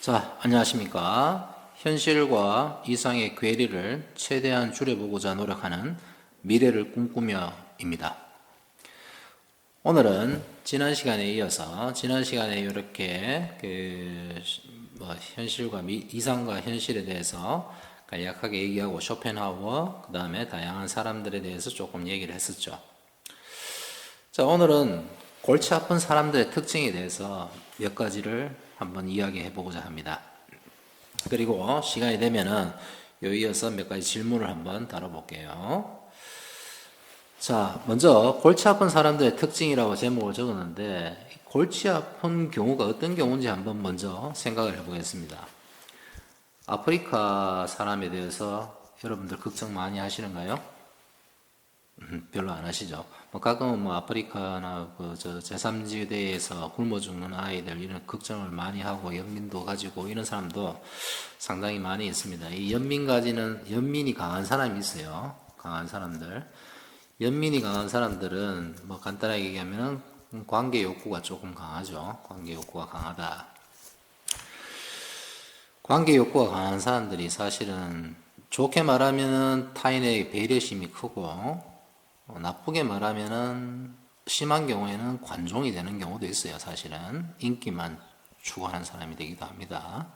자, 안녕하십니까. 현실과 이상의 괴리를 최대한 줄여보고자 노력하는 미래를 꿈꾸며입니다. 오늘은 지난 시간에 이어서 지난 시간에 이렇게 그 뭐 현실과 미, 이상과 현실에 대해서 간략하게 얘기하고 쇼펜하우어 그 다음에 다양한 사람들에 대해서 조금 얘기를 했었죠. 자 오늘은 골치 아픈 사람들의 특징에 대해서 몇 가지를 한번 이야기해 보고자 합니다. 그리고 시간이 되면은 요 이어서 몇 가지 질문을 한번 다뤄볼게요. 자, 먼저 골치 아픈 사람들의 특징이라고 제목을 적었는데 골치 아픈 경우가 어떤 경우인지 한번 먼저 생각을 해보겠습니다. 아프리카 사람에 대해서 여러분들 걱정 많이 하시는가요? 음, 별로 안 하시죠. 뭐 가끔은 뭐 아프리카나 그저 제3지대에서 굶어 죽는 아이들 이런 걱정을 많이 하고 연민도 가지고 이런 사람도 상당히 많이 있습니다. 이 연민 가지는 연민이 강한 사람이 있어요. 강한 사람들. 연민이 강한 사람들은 뭐 간단하게 얘기하면은 관계 욕구가 조금 강하죠. 관계 욕구가 강하다. 관계 욕구가 강한 사람들이 사실은 좋게 말하면은 타인의 배려심이 크고 어, 나쁘게 말하면은 심한 경우에는 관종이 되는 경우도 있어요. 사실은 인기만 추구하는 사람이 되기도 합니다.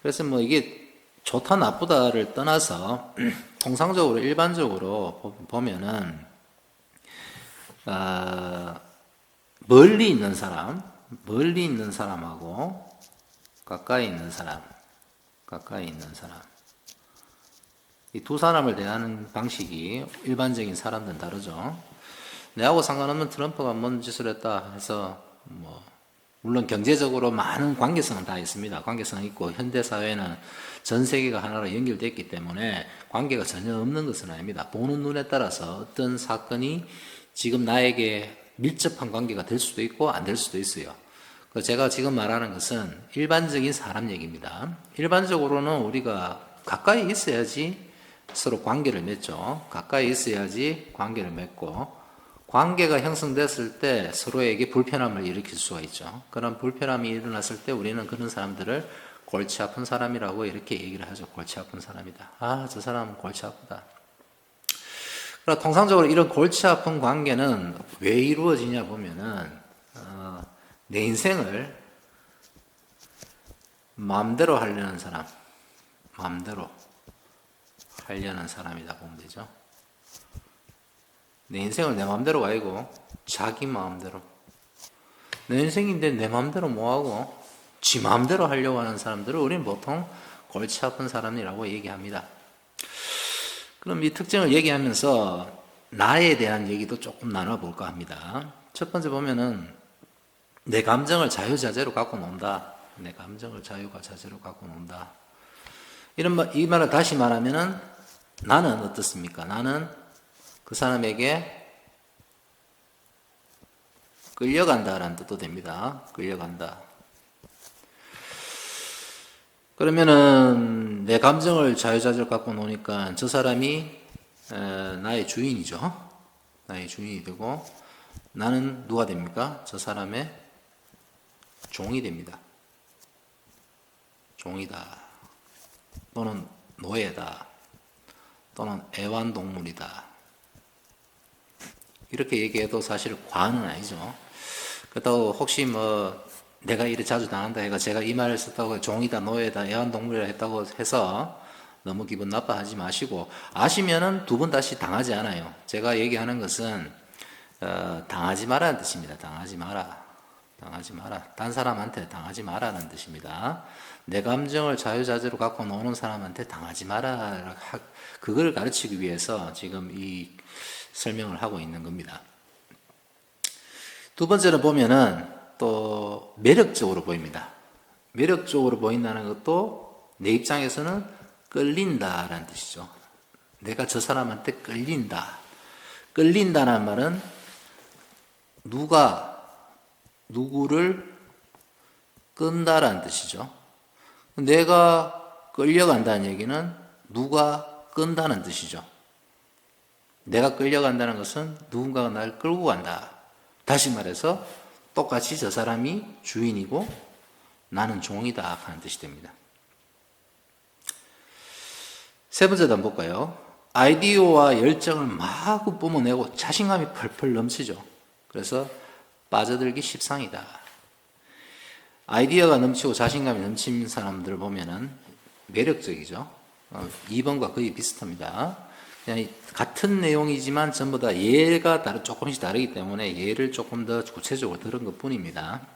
그래서 뭐 이게 좋다 나쁘다를 떠나서 통상적으로 일반적으로 보- 보면은 어, 멀리 있는 사람, 멀리 있는 사람하고 가까이 있는 사람, 가까이 있는 사람. 이 두 사람을 대하는 방식이 일반적인 사람들은 다르죠. 내하고 상관없는 트럼프가 뭔 짓을 했다 해서 뭐 물론 경제적으로 많은 관계성은 다 있습니다. 관계성은 있고 현대 사회는 전 세계가 하나로 연결됐기 때문에 관계가 전혀 없는 것은 아닙니다. 보는 눈에 따라서 어떤 사건이 지금 나에게 밀접한 관계가 될 수도 있고 안 될 수도 있어요. 그 제가 지금 말하는 것은 일반적인 사람 얘기입니다. 일반적으로는 우리가 가까이 있어야지 서로 관계를 맺죠. 가까이 있어야지 관계를 맺고 관계가 형성됐을 때 서로에게 불편함을 일으킬 수가 있죠. 그런 불편함이 일어났을 때 우리는 그런 사람들을 골치 아픈 사람이라고 이렇게 얘기를 하죠. 골치 아픈 사람이다. 아, 저 사람은 골치 아프다. 그러나 통상적으로 이런 골치 아픈 관계는 왜 이루어지냐 보면은 어, 내 인생을 마음대로 하려는 사람, 마음대로 하려는 사람이다 보면 되죠. 내 인생을 내 마음대로 가지고 자기 마음대로 내 인생인데 내 마음대로 뭐하고 지 마음대로 하려고 하는 사람들을 우리는 보통 골치 아픈 사람이라고 얘기합니다. 그럼 이 특징을 얘기하면서 나에 대한 얘기도 조금 나눠볼까 합니다. 첫 번째 보면은 내 감정을 자유자재로 갖고 논다. 내 감정을 자유가 자재로 갖고 논다. 이런 말, 이 말을 다시 말하면은 나는 어떻습니까? 나는 그 사람에게 끌려간다라는 뜻도 됩니다. 끌려간다. 그러면은 내 감정을 자유자재로 갖고 노니까 저 사람이 에, 나의 주인이죠. 나의 주인이 되고 나는 누가 됩니까? 저 사람의 종이 됩니다. 종이다. 또는 노예다. 또는 애완동물이다. 이렇게 얘기해도 사실 과언은 아니죠. 그렇다고 혹시 뭐 내가 일을 자주 당한다 해가 제가 이 말을 썼다고 종이다, 노예다, 애완동물이라 했다고 해서 너무 기분 나빠하지 마시고 아시면은 두 번 다시 당하지 않아요. 제가 얘기하는 것은 어, 당하지 마라는 뜻입니다. 당하지 마라. 당하지 마라. 딴 사람한테 당하지 마라는 뜻입니다. 내 감정을 자유자재로 갖고 노는 사람한테 당하지 마라. 그걸 가르치기 위해서 지금 이 설명을 하고 있는 겁니다. 두 번째는 보면은 또 매력적으로 보입니다. 매력적으로 보인다는 것도 내 입장에서는 끌린다라는 뜻이죠. 내가 저 사람한테 끌린다. 끌린다는 말은 누가 누구를 끈다라는 뜻이죠. 내가 끌려간다는 얘기는 누가 끈다는 뜻이죠. 내가 끌려간다는 것은 누군가가 날 끌고 간다. 다시 말해서 똑같이 저 사람이 주인이고 나는 종이다 하는 뜻이 됩니다. 세 번째도 한번 볼까요? 아이디어와 열정을 마구 뿜어내고 자신감이 펄펄 넘치죠. 그래서 빠져들기 십상이다. 아이디어가 넘치고 자신감이 넘친 사람들을 보면은 매력적이죠. 어, 2번과 거의 비슷합니다. 그냥 이 같은 내용이지만 전부 다 예가 다르, 조금씩 다르기 때문에 예를 조금 더 구체적으로 들은 것 뿐입니다.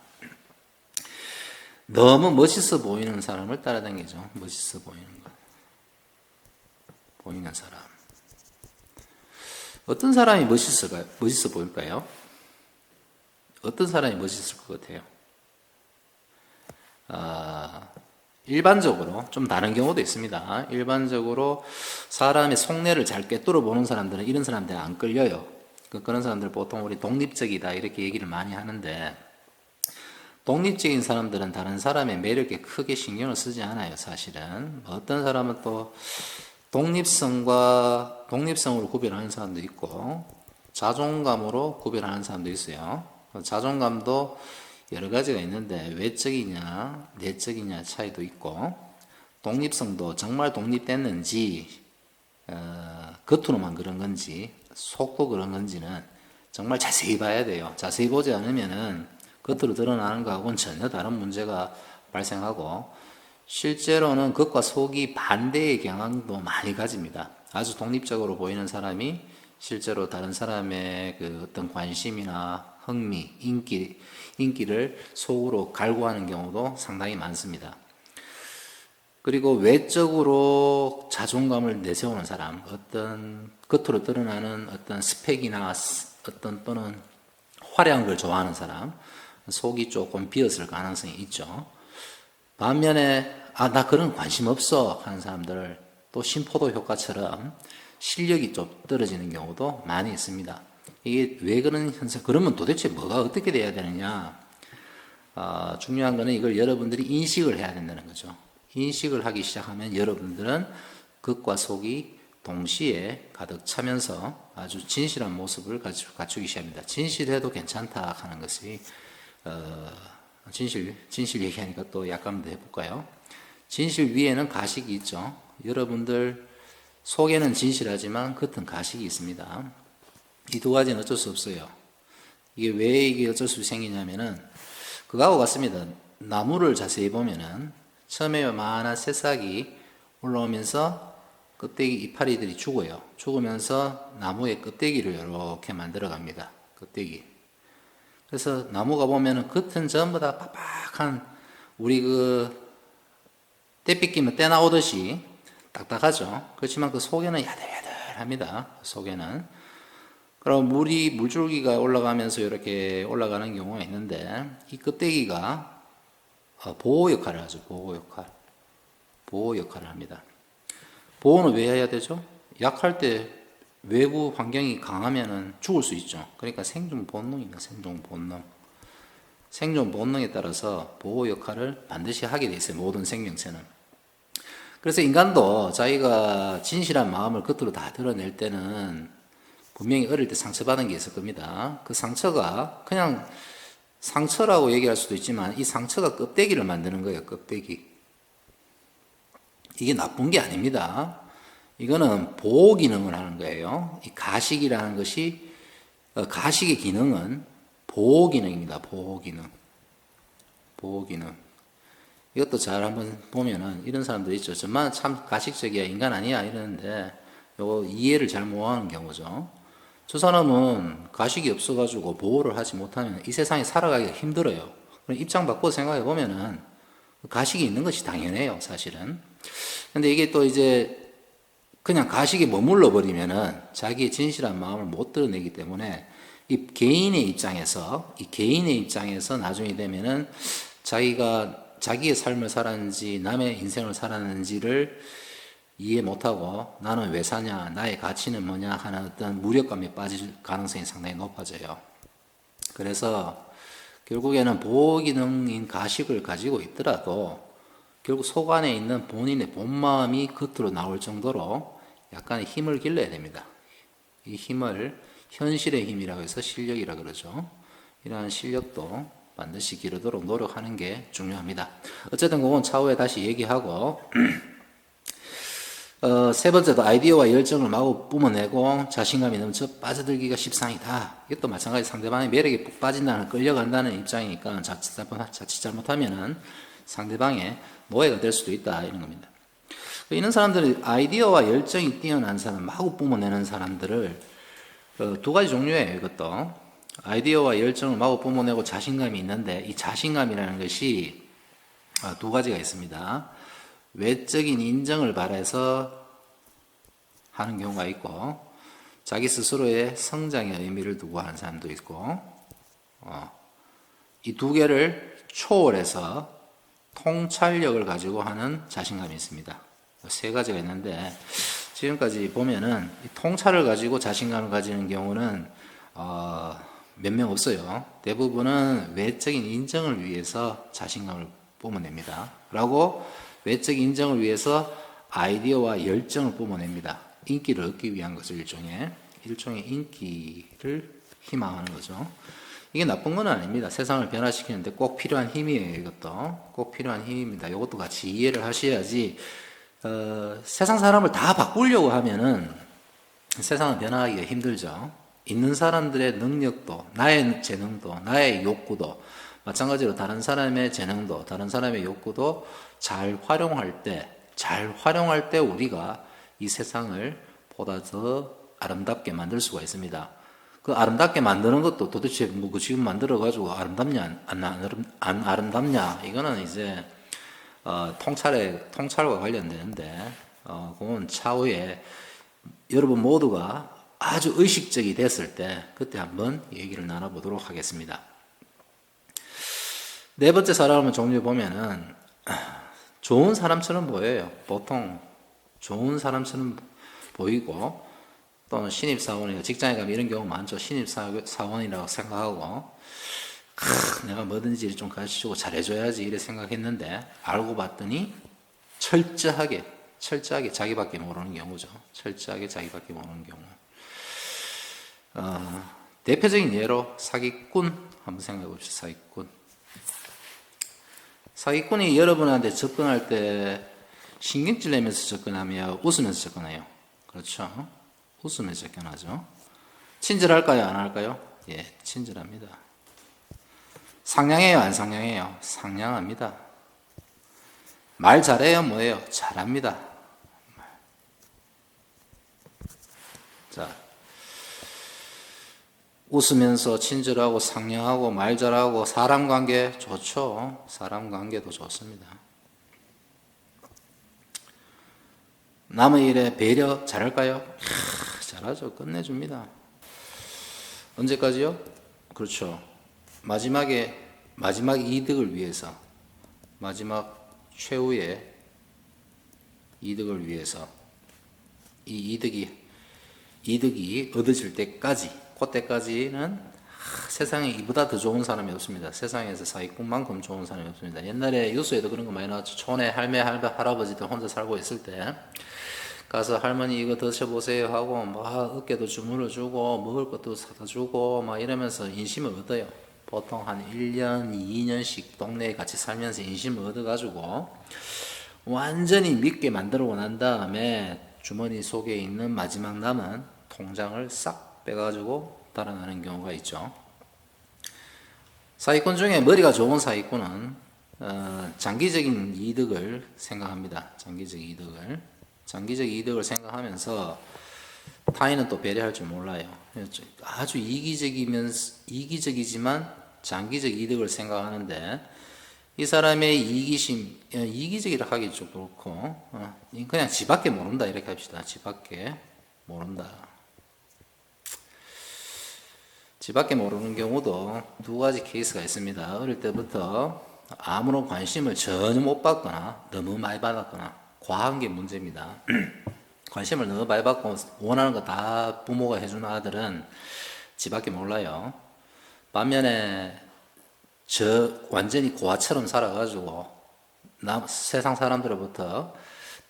너무 멋있어 보이는 사람을 따라다니죠. 멋있어 보이는 것. 보이는 사람. 어떤 사람이 멋있을까요? 멋있어 보일까요? 어떤 사람이 멋있을 것 같아요? 아, 일반적으로 좀 다른 경우도 있습니다. 일반적으로 사람의 속내를 잘 꿰뚫어 보는 사람들은 이런 사람들 안 끌려요. 그- 그런 사람들 보통 우리 독립적이다 이렇게 얘기를 많이 하는데 독립적인 사람들은 다른 사람의 매력에 크게 신경을 쓰지 않아요. 사실은 어떤 사람은 또 독립성과 독립성으로 구별하는 사람도 있고 자존감으로 구별하는 사람도 있어요. 자존감도 여러 가지가 있는데 외적이냐 내적이냐 차이도 있고 독립성도 정말 독립됐는지 어, 겉으로만 그런 건지 속도 그런 건지는 정말 자세히 봐야 돼요. 자세히 보지 않으면은 겉으로 드러나는 거하고는 전혀 다른 문제가 발생하고 실제로는 겉과 속이 반대의 경향도 많이 가집니다. 아주 독립적으로 보이는 사람이 실제로 다른 사람의 그 어떤 관심이나 흥미, 인기, 인기를 속으로 갈구하는 경우도 상당히 많습니다. 그리고 외적으로 자존감을 내세우는 사람, 어떤 겉으로 드러나는 어떤 스펙이나 스- 어떤 또는 화려한 걸 좋아하는 사람, 속이 조금 비었을 가능성이 있죠. 반면에 아 나 그런 관심 없어 하는 사람들을 또 심포도 효과처럼 실력이 좀 떨어지는 경우도 많이 있습니다. 이게 왜 그런 현상? 그러면 도대체 뭐가 어떻게 돼야 되느냐? 아, 중요한 거는 이걸 여러분들이 인식을 해야 된다는 거죠. 인식을 하기 시작하면 여러분들은 겉과 속이 동시에 가득 차면서 아주 진실한 모습을 갖추, 갖추 기 시작합니다. 진실해도 괜찮다 하는 것이 어, 진실 진실 얘기하니까 또 약간 더 해볼까요? 진실 위에는 가식이 있죠. 여러분들 속에는 진실하지만 겉은 가식이 있습니다. 이 두 가지는 어쩔 수 없어요. 이게 왜 이게 어쩔 수 생기냐면은 그거하고 같습니다. 나무를 자세히 보면은 처음에 요만한 새싹이 올라오면서 껍데기 이파리들이 죽어요. 죽으면서 나무의 껍데기를 이렇게 만들어 갑니다. 껍데기. 그래서 나무가 보면은 겉은 전부 다 빡빡한 우리 그떼 삐끼면 떼 나오듯이 딱딱하죠. 그렇지만 그 속에는 야들야들합니다. 속에는. 그럼 물이 물줄기가 올라가면서 이렇게 올라가는 경우가 있는데 이 껍데기가 어, 보호 역할을 하죠. 보호 역할. 보호 역할을 합니다. 보호는 왜 해야 되죠? 약할 때 외부 환경이 강하면은 죽을 수 있죠. 그러니까 생존 본능입니다. 생존 본능. 생존 본능에 따라서 보호 역할을 반드시 하게 돼 있어요. 모든 생명체는. 그래서 인간도 자기가 진실한 마음을 겉으로 다 드러낼 때는 분명히 어릴 때 상처받은 게 있을 겁니다. 그 상처가 그냥 상처라고 얘기할 수도 있지만 이 상처가 껍데기를 만드는 거예요. 껍데기. 이게 나쁜 게 아닙니다. 이거는 보호 기능을 하는 거예요. 이 가식이라는 것이 어, 가식의 기능은 보호 기능입니다. 보호 기능. 보호 기능. 이것도 잘 한번 보면은 이런 사람들 있죠. 저만 참 가식적이야 인간 아니야 이러는데 요거 이해를 잘 못하는 경우죠. 저 사람은 가식이 없어가지고 보호를 하지 못하면 이 세상에 살아가기가 힘들어요. 입장 바꿔 생각해 보면은 가식이 있는 것이 당연해요, 사실은. 근데 이게 또 이제 그냥 가식에 머물러 버리면은 자기의 진실한 마음을 못 드러내기 때문에 이 개인의 입장에서 이 개인의 입장에서 나중에 되면은 자기가 자기의 삶을 살았는지 남의 인생을 살았는지를 이해 못하고 나는 왜 사냐 나의 가치는 뭐냐 하는 어떤 무력감에 빠질 가능성이 상당히 높아져요. 그래서 결국에는 보호 기능인 가식을 가지고 있더라도 결국 속 안에 있는 본인의 본 마음이 겉으로 나올 정도로 약간의 힘을 길러야 됩니다. 이 힘을 현실의 힘이라고 해서 실력이라 그러죠. 이러한 실력도 반드시 기르도록 노력하는 게 중요합니다. 어쨌든 그건 차후에 다시 얘기하고 어, 세 번째도 아이디어와 열정을 마구 뿜어내고 자신감 이 넘쳐 빠져들기가 십상이다. 이것도 마찬가지 상대방의 매력에 푹 빠진다는 끌려간다는 입장이니까 자칫, 자칫 잘못하면은 상대방의 노예가 될 수도 있다 이런 겁니다. 이런 사람들은 아이디어와 열정이 뛰어난 사람, 마구 뿜어내는 사람들을 어, 두 가지 종류예요. 이것도 아이디어와 열정을 마구 뿜어내고 자신감이 있는데 이 자신감이라는 것이 아, 두 가지가 있습니다. 외적인 인정을 바라서 하는 경우가 있고 자기 스스로의 성장의 의미를 두고 하는 사람도 있고 이두 개를 초월해서 통찰력을 가지고 하는 자신감이 있습니다. 세 가지가 있는데 지금까지 보면은 이 통찰을 가지고 자신감을 가지는 경우는 어, 몇 명 없어요. 대부분은 외적인 인정을 위해서 자신감을 뿜어냅니다. 라고 외적 인정을 위해서 아이디어와 열정을 뿜어냅니다. 인기를 얻기 위한 거죠, 일종의. 일종의 인기를 희망하는 거죠. 이게 나쁜 건 아닙니다. 세상을 변화시키는데 꼭 필요한 힘이에요, 이것도. 꼭 필요한 힘입니다. 이것도 같이 이해를 하셔야지, 어, 세상 사람을 다 바꾸려고 하면은 세상을 변화하기가 힘들죠. 있는 사람들의 능력도, 나의 재능도, 나의 욕구도, 마찬가지로 다른 사람의 재능도, 다른 사람의 욕구도 잘 활용할 때, 잘 활용할 때 우리가 이 세상을 보다 더 아름답게 만들 수가 있습니다. 그 아름답게 만드는 것도 도대체 뭐 그 지금 만들어가지고 아름답냐, 안, 아름, 안 아름답냐, 이거는 이제, 어, 통찰에, 통찰과 관련되는데, 어, 그건 차후에 여러분 모두가 아주 의식적이 됐을 때, 그때 한번 얘기를 나눠보도록 하겠습니다. 네 번째 사람을 종류 보면은 좋은 사람처럼 보여요. 보통 좋은 사람처럼 보이고 또는 신입 사원이나 직장에 가면 이런 경우 많죠. 신입 사원이라고 생각하고 크, 내가 뭐든지 좀 가르쳐주고 잘해줘야지 이래 생각했는데 알고 봤더니 철저하게 철저하게 자기밖에 모르는 경우죠. 철저하게 자기밖에 모르는 경우. 어, 대표적인 예로 사기꾼 한번 생각해 봅시다. 사기꾼. 사기꾼이 여러분한테 접근할 때 신경질 내면서 접근하며 웃으면서 접근해요. 그렇죠? 웃으면서 접근하죠. 친절할까요? 안 할까요? 예, 친절합니다. 상냥해요? 안 상냥해요? 상냥합니다. 말 잘해요? 뭐예요? 잘합니다. 자, 웃으면서 친절하고 상냥하고 말 잘하고 사람 관계 좋죠. 사람 관계도 좋습니다. 남의 일에 배려 잘할까요? 하, 잘하죠. 끝내줍니다. 언제까지요? 그렇죠. 마지막에 마지막 이득을 위해서 마지막 최후의 이득을 위해서 이 이득이 이득이 얻어질 때까지 그때까지는 세상에 이보다 더 좋은 사람이 없습니다. 세상에서 사기꾼만큼 좋은 사람이 없습니다. 옛날에 뉴스에도 그런 거 많이 나왔죠. 촌에 할매, 할배, 할아버지들 혼자 살고 있을 때 가서 할머니 이거 드셔보세요 하고 막 어깨도 주물러 주고 먹을 것도 사다 주고 막 이러면서 인심을 얻어요. 보통 한 1년, 2년씩 동네에 같이 살면서 인심을 얻어가지고 완전히 믿게 만들고 난 다음에 주머니 속에 있는 마지막 남은 통장을 싹 빼가지고 달아나는 경우가 있죠. 사기꾼 중에 머리가 좋은 사기꾼은 어, 장기적인 이득을 생각합니다. 장기적 이득을 장기적 이득을 생각하면서 타인은 또 배려할 줄 몰라요. 아주 이기적이면 이기적이지만 장기적 이득을 생각하는데 이 사람의 이기심 어, 이기적이라 하기 좀 그렇고 어, 그냥 지밖에 모른다 이렇게 합시다. 지밖에 모른다. 지밖에 모르는 경우도 두 가지 케이스가 있습니다. 어릴 때부터 아무런 관심을 전혀 못 받거나 너무 많이 받았거나 과한 게 문제입니다. 관심을 너무 많이 받고 원하는 거 다 부모가 해주는 아들은 지밖에 몰라요. 반면에 저 완전히 고아처럼 살아가지고 나, 세상 사람들로부터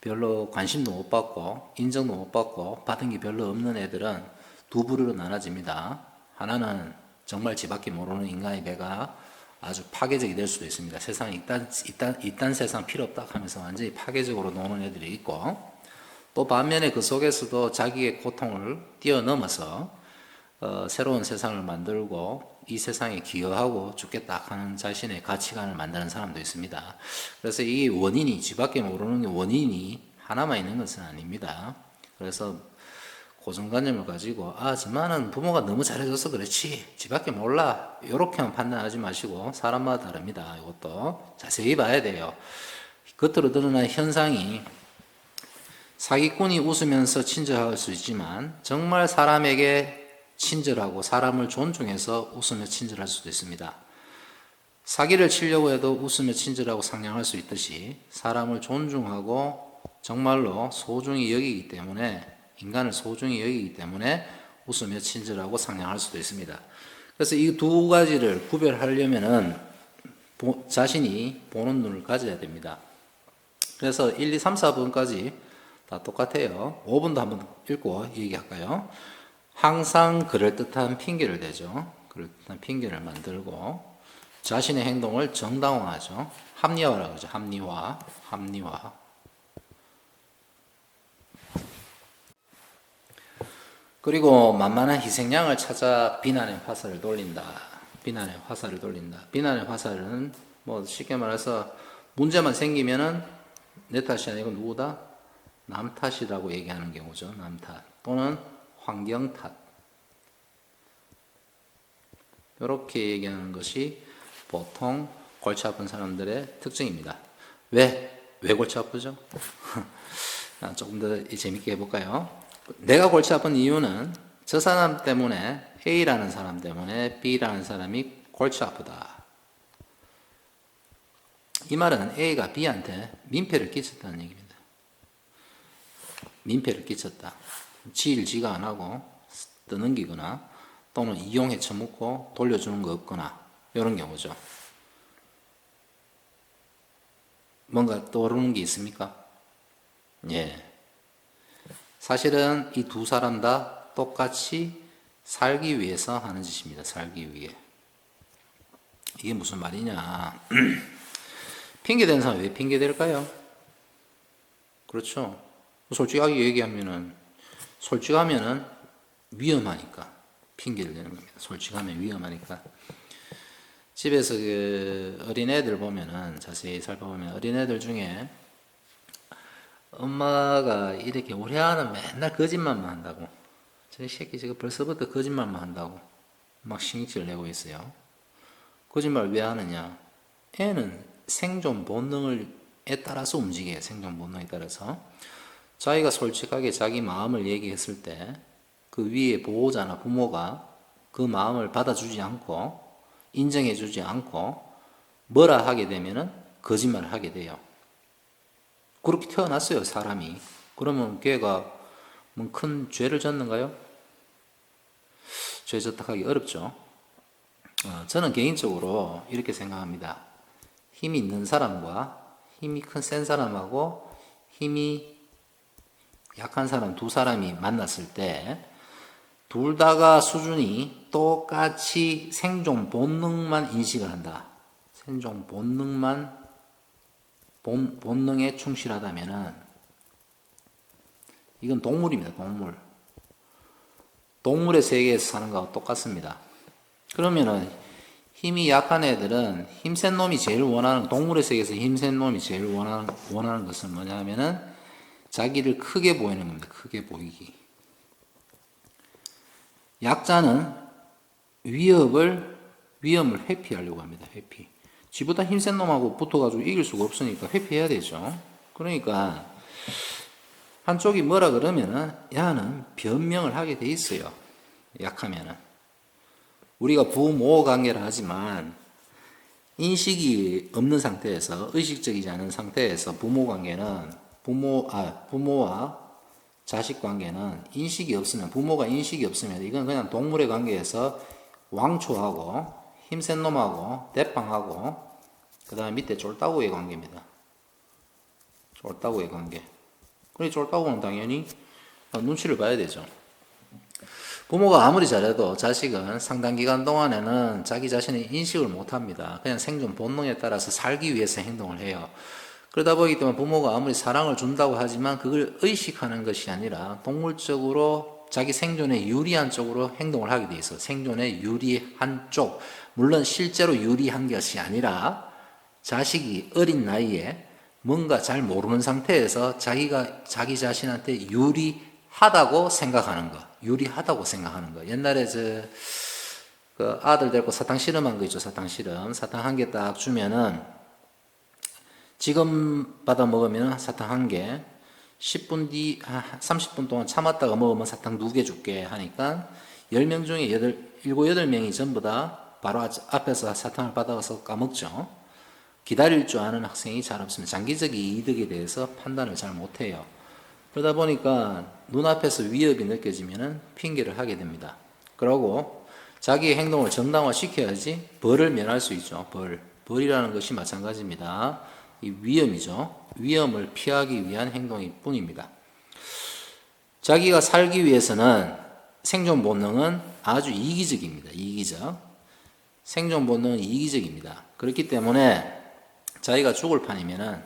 별로 관심도 못 받고 인정도 못 받고 받은 게 별로 없는 애들은 두 부류로 나눠집니다. 하나는 정말 지밖에 모르는 인간의 배가 아주 파괴적이 될 수도 있습니다. 세상 이딴 이딴 이딴 세상 필요 없다 하면서 완전히 파괴적으로 노는 애들이 있고 또 반면에 그 속에서도 자기의 고통을 뛰어넘어서 어, 새로운 세상을 만들고 이 세상에 기여하고 죽겠다 하는 자신의 가치관을 만드는 사람도 있습니다. 그래서 이 원인이 지밖에 모르는 게 원인이 하나만 있는 것은 아닙니다. 그래서 고정관념을 가지고 아 저만은 부모가 너무 잘해줘서 그렇지 지밖에 몰라 이렇게만 판단하지 마시고 사람마다 다릅니다. 이것도 자세히 봐야 돼요. 겉으로 드러난 현상이 사기꾼이 웃으면서 친절할 수 있지만 정말 사람에게 친절하고 사람을 존중해서 웃으며 친절할 수도 있습니다. 사기를 치려고 해도 웃으며 친절하고 상냥할 수 있듯이 사람을 존중하고 정말로 소중히 여기기 때문에 인간을 소중히 여기기 때문에 웃으며 친절하고 상냥할 수도 있습니다. 그래서 이 두 가지를 구별하려면은 보- 자신이 보는 눈을 가져야 됩니다. 그래서 1, 2, 3, 4번까지 다 똑같아요. 5번도 한번 읽고 얘기할까요? 항상 그럴듯한 핑계를 대죠. 그럴듯한 핑계를 만들고 자신의 행동을 정당화하죠. 합리화라고 하죠. 합리화, 합리화. 그리고 만만한 희생양을 찾아 비난의 화살을 돌린다. 비난의 화살을 돌린다. 비난의 화살은 뭐 쉽게 말해서 문제만 생기면은 내 탓이 아니고 누구다? 남 탓이라고 얘기하는 경우죠. 남 탓. 또는 환경 탓. 이렇게 얘기하는 것이 보통 골치 아픈 사람들의 특징입니다. 왜? 왜 골치 아프죠? 아, 조금 더 재밌게 해볼까요? 내가 골치 아픈 이유는 저 사람 때문에 A라는 사람 때문에 B라는 사람이 골치 아프다. 이 말은 A가 B한테 민폐를 끼쳤다는 얘기입니다. 민폐를 끼쳤다. 지일 지가 안 하고 떠넘기거나 또는 이용해 처먹고 돌려주는 거 없거나 이런 경우죠. 뭔가 떠오르는 게 있습니까? 예. 사실은 이 두 사람 다 똑같이 살기 위해서 하는 짓입니다. 살기 위해. 이게 무슨 말이냐. 핑계대는 사람 왜 핑계댈까요? 그렇죠. 솔직하게 얘기하면은, 솔직하면은 위험하니까 핑계를 대는 겁니다. 솔직하면 위험하니까. 집에서 그 어린애들 보면은, 자세히 살펴보면 어린애들 중에 엄마가 이렇게 우리 아는 맨날 거짓말만 한다고. 저 새끼 지금 벌써부터 거짓말만 한다고. 막 신경질 내고 있어요. 거짓말 왜 하느냐? 애는 생존 본능을 에 따라서 움직여요. 생존 본능에 따라서. 자기가 솔직하게 자기 마음을 얘기했을 때 그 위에 보호자나 부모가 그 마음을 받아주지 않고 인정해주지 않고 뭐라 하게 되면은 거짓말을 하게 돼요. 그렇게 태어났어요, 사람이. 그러면 걔가 뭐 큰 죄를 졌는가요? 죄 졌다 하기 어렵죠. 어, 저는 개인적으로 이렇게 생각합니다. 힘이 있는 사람과 힘이 큰 센 사람하고 힘이 약한 사람 두 사람이 만났을 때 둘 다가 수준이 똑같이 생존 본능만 인식을 한다. 생존 본능만 본, 본능에 충실하다면은 이건 동물입니다. 동물. 동물의 세계에서 사는 거하고 똑같습니다. 그러면은 힘이 약한 애들은 힘센 놈이 제일 원하는 동물의 세계에서 힘센 놈이 제일 원하는 원하는 것은 뭐냐면은 자기를 크게 보이는 겁니다. 크게 보이기. 약자는 위협을 위험을 회피하려고 합니다. 회피. 지보다 힘센 놈하고 붙어가지고 이길 수가 없으니까 회피해야 되죠. 그러니까 한쪽이 뭐라 그러면은 야는 변명을 하게 돼 있어요. 약하면은 우리가 부모 관계를 하지만 인식이 없는 상태에서 의식적이지 않은 상태에서 부모 관계는 부모 아 부모와 자식 관계는 인식이 없으면 부모가 인식이 없으면 이건 그냥 동물의 관계에서 왕초하고 힘센 놈하고 대빵하고 그 다음에 밑에 쫄따구의 관계입니다. 쫄따구의 관계. 그래 쫄따구는 당연히 눈치를 봐야 되죠. 부모가 아무리 잘해도 자식은 상당 기간 동안에는 자기 자신의 인식을 못 합니다. 그냥 생존 본능에 따라서 살기 위해서 행동을 해요. 그러다 보기 때문에 부모가 아무리 사랑을 준다고 하지만 그걸 의식하는 것이 아니라 동물적으로 자기 생존에 유리한 쪽으로 행동을 하게 돼 있어. 생존에 유리한 쪽. 물론 실제로 유리한 것이 아니라 자식이 어린 나이에 뭔가 잘 모르는 상태에서 자기가 자기 자신한테 유리하다고 생각하는 거, 유리하다고 생각하는 거. 옛날에 저 그 아들 데리고 사탕 실험한 거 있죠, 사탕 실험. 사탕 한 개 딱 주면은 지금 받아 먹으면 사탕 한 개, 10분 뒤, 아, 30분 동안 참았다가 먹으면 사탕 두 개 줄게 하니까 10명 중에 8, 7, 8명이 전부 다 바로 앞- 앞에서 사탕을 받아서 까먹죠. 기다릴 줄 아는 학생이 잘 없습니다. 장기적 이득에 대해서 판단을 잘 못해요. 그러다 보니까 눈앞에서 위협이 느껴지면 핑계를 하게 됩니다. 그러고 자기의 행동을 정당화 시켜야지 벌을 면할 수 있죠. 벌. 벌이라는 것이 마찬가지입니다. 이 위험이죠. 위험을 피하기 위한 행동일 뿐입니다. 자기가 살기 위해서는 생존 본능은 아주 이기적입니다. 이기적. 생존 본능은 이기적입니다. 그렇기 때문에 자기가 죽을 판이면은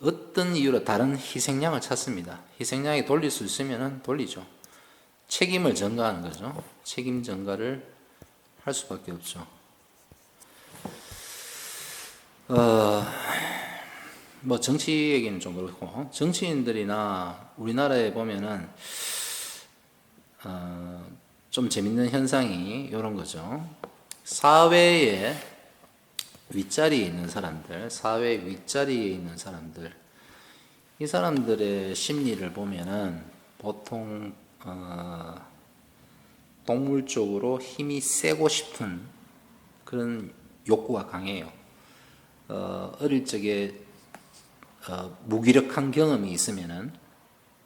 어떤 이유로 다른 희생양을 찾습니다. 희생양이 돌릴 수 있으면은 돌리죠. 책임을 전가하는 거죠. 책임 전가를 할 수밖에 없죠. 어, 뭐 정치 얘기는 좀 그렇고 정치인들이나 우리나라에 보면은 어, 좀 재밌는 현상이 이런 거죠. 사회에 윗자리에 있는 사람들, 사회 윗자리에 있는 사람들, 이 사람들의 심리를 보면은 보통 어, 동물적으로 힘이 세고 싶은 그런 욕구가 강해요. 어, 어릴 적에 어, 무기력한 경험이 있으면은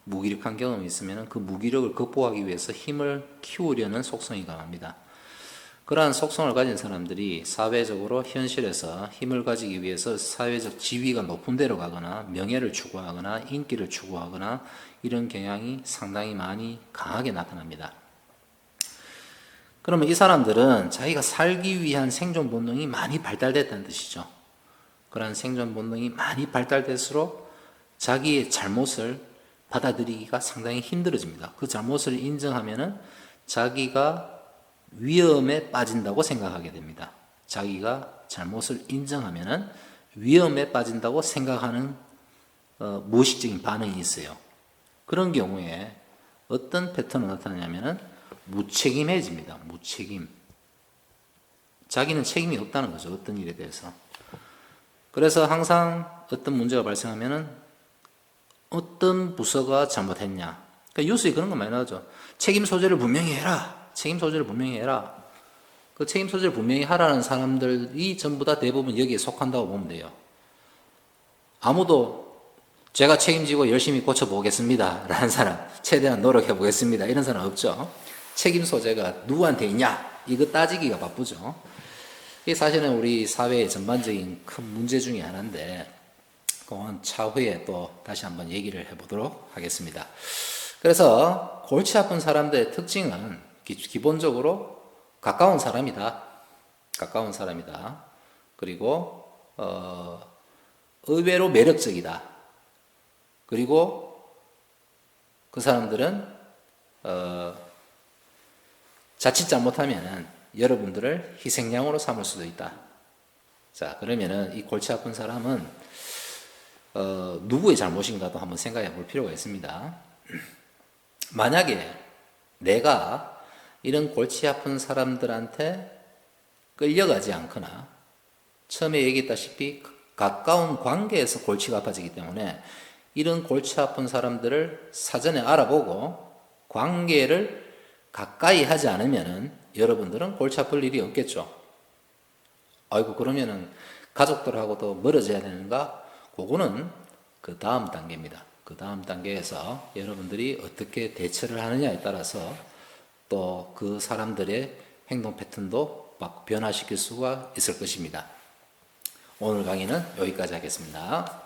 무기력한 경험이 있으면은 그 무기력을 극복하기 위해서 힘을 키우려는 속성이 강합니다. 그러한 속성을 가진 사람들이 사회적으로 현실에서 힘을 가지기 위해서 사회적 지위가 높은 데로 가거나 명예를 추구하거나 인기를 추구하거나 이런 경향이 상당히 많이 강하게 나타납니다. 그러면 이 사람들은 자기가 살기 위한 생존 본능이 많이 발달됐다는 뜻이죠. 그러한 생존 본능이 많이 발달될수록 자기의 잘못을 받아들이기가 상당히 힘들어집니다. 그 잘못을 인정하면은 자기가 위험에 빠진다고 생각하게 됩니다. 자기가 잘못을 인정하면은 위험에 빠진다고 생각하는 어, 무의식적인 반응이 있어요. 그런 경우에 어떤 패턴이 나타나냐면은 무책임해집니다. 무책임. 자기는 책임이 없다는 거죠. 어떤 일에 대해서. 그래서 항상 어떤 문제가 발생하면은 어떤 부서가 잘못했냐. 그러니까 뉴스에 그런 거 많이 나오죠. 책임 소재를 분명히 해라. 책임 소재를 분명히 해라. 그 책임 소재를 분명히 하라는 사람들이 전부 다 대부분 여기에 속한다고 보면 돼요. 아무도 제가 책임지고 열심히 고쳐보겠습니다. 라는 사람, 최대한 노력해보겠습니다. 이런 사람 없죠. 책임 소재가 누구한테 있냐? 이거 따지기가 바쁘죠. 이게 사실은 우리 사회의 전반적인 큰 문제 중에 하나인데, 그건 차후에 또 다시 한번 얘기를 해보도록 하겠습니다. 그래서 골치 아픈 사람들의 특징은 기- 기본적으로 가까운 사람이다. 가까운 사람이다. 그리고 어, 의외로 매력적이다. 그리고 그 사람들은 어, 자칫 잘못하면은 여러분들을 희생양으로 삼을 수도 있다. 자, 그러면은 이 골치 아픈 사람은 어, 누구의 잘못인가도 한번 생각해 볼 필요가 있습니다. 만약에 내가 이런 골치 아픈 사람들한테 끌려가지 않거나 처음에 얘기했다시피 가까운 관계에서 골치가 아파지기 때문에 이런 골치 아픈 사람들을 사전에 알아보고 관계를 가까이 하지 않으면은 여러분들은 골치 아플 일이 없겠죠. 아이고 그러면은 가족들하고도 멀어져야 되는가? 그거는 그 다음 단계입니다. 그 다음 단계에서 여러분들이 어떻게 대처를 하느냐에 따라서 또 그 사람들의 행동 패턴도 막 변화시킬 수가 있을 것입니다. 오늘 강의는 여기까지 하겠습니다.